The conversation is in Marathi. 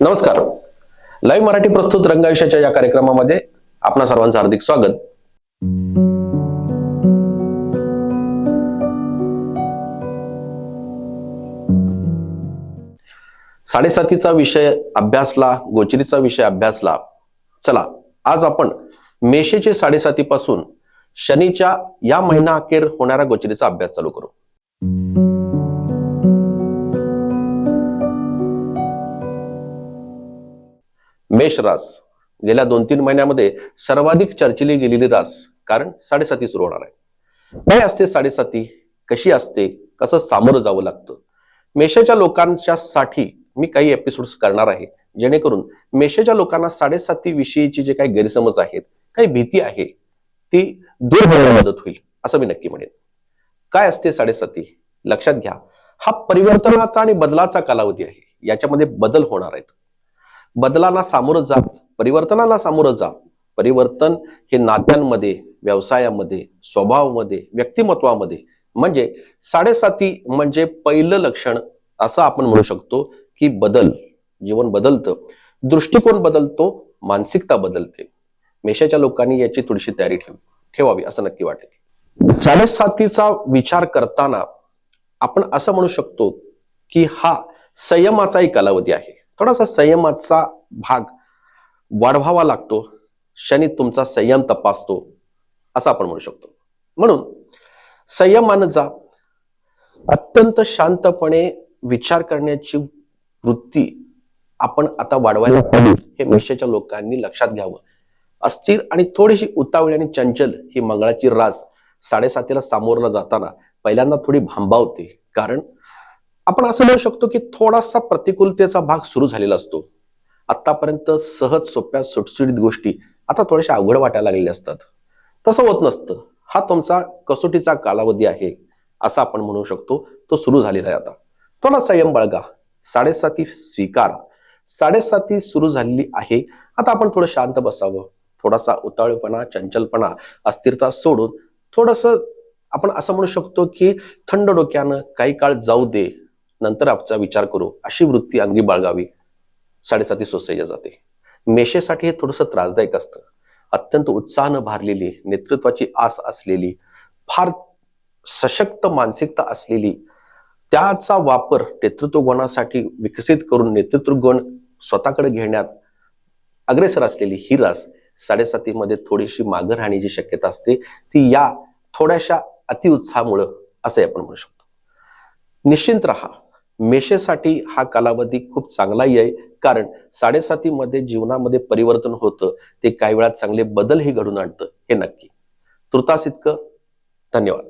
नमस्कार. लाईव्ह मराठी प्रस्तुत रंगायुष्याच्या या कार्यक्रमामध्ये आपणा सर्वांचं हार्दिक स्वागत. साडेसातीचा विषय अभ्यासला गोचरीचा विषय अभ्यासला. चला आज आपण मेषेचे साडेसातीपासून शनीच्या या महिना अखेर होणाऱ्या गोचरीचा अभ्यास चालू करू. मेष रास. गेल्या दोन तीन महिन्यामध्ये सर्वाधिक चर्चिली गेलेली रास कारण साडेसाती सुरू होणार आहे. काय असते साडेसाती? कशी असते? कसं सामोरं जावं लागतं? मेषाच्या लोकांच्या साठी मी काही एपिसोड्स करणार आहे. जेणेकरून मेषाच्या लोकांना साडेसाती विषयीची जे काही गैरसमज आहेत काही भीती आहे ती दूर होण्याला मदत होईल असं मी नक्की म्हणेन. काय असते साडेसाती? लक्षात घ्या. हा परिवर्तनाचा आणि बदलाचा कालावधी आहे. याच्यामध्ये बदल होणार आहेत. बदलांना सामोरं जा परिवर्तनाला सामोरं जा. परिवर्तन हे नात्यांमध्ये व्यवसायामध्ये स्वभावामध्ये व्यक्तिमत्वामध्ये. म्हणजे साडेसाती म्हणजे पहिलं लक्षण असं आपण म्हणू शकतो की बदल. जीवन बदलतं. दृष्टिकोन बदलतो मानसिकता बदलते. मेषाच्या लोकांनी याची थोडीशी तयारी ठेव ठेवावी असं नक्की वाटेल. साडेसातीचा विचार करताना आपण असं म्हणू शकतो की हा संयमाचाही कालावधी आहे. थोडासा संयमाचा भाग वाढवावा लागतो. शनी तुमचा संयम तपासतो असं आपण म्हणू शकतो. म्हणून संयमानं जा. अत्यंत शांतपणे विचार करण्याची वृत्ती आपण आता वाढवायला हवी हे मेषाच्या लोकांनी लक्षात घ्यावं. अस्थिर आणि थोडीशी उतावळी आणि चंचल ही मंगळाची रास साडेसातीला सामोरला जाताना पहिल्यांदा थोडी भांबावते. कारण आपण असं म्हणू शकतो की थोडासा प्रतिकूलतेचा भाग सुरू झालेला असतो. आतापर्यंत सहज सोप्या सुटसुटीत गोष्टी आता थोड्याशा अवघड वाटायला लागलेल्या असतात. तसं होत नसतं. हा तुमचा कसोटीचा कालावधी आहे असं आपण म्हणू शकतो. तो सुरू झालेला आहे आता. थोडा संयम बाळगा. साडेसाती स्वीकारा. साडेसाती सुरू झालेली आहे. आता आपण थोडं शांत बसावं. थोडासा उतावळेपणा चंचलपणा अस्थिरता सोडून थोडस आपण असं म्हणू शकतो की थंड डोक्यानं काही काळ जाऊ दे. नंतर आपचा विचार करू अशी वृत्ती अंगी बाळगावी. साडेसाती सोसय्या जाते. मेषेसाठी हे थोडंसं त्रासदायक असतं. अत्यंत उत्साहानं भारलेली नेतृत्वाची आस असलेली फार सशक्त मानसिकता असलेली त्याचा वापर नेतृत्व गुणासाठी विकसित करून नेतृत्व गुण स्वतःकडे घेण्यात अग्रेसर असलेली ही रास साडेसातीमध्ये थोडीशी मागं राहण्याची शक्यता असते. ती या थोड्याशा अतिउत्साहामुळं असं आपण म्हणू शकतो. निश्चिंत राहा. मेषेसाठी हा कालावधी खूप चांगलाही आहे. कारण साडेसातीमध्ये जीवनामध्ये परिवर्तन होतं. ते काही वेळात चांगले बदलही घडून आणतं. हे नक्की. तुर्तास इतकं. धन्यवाद.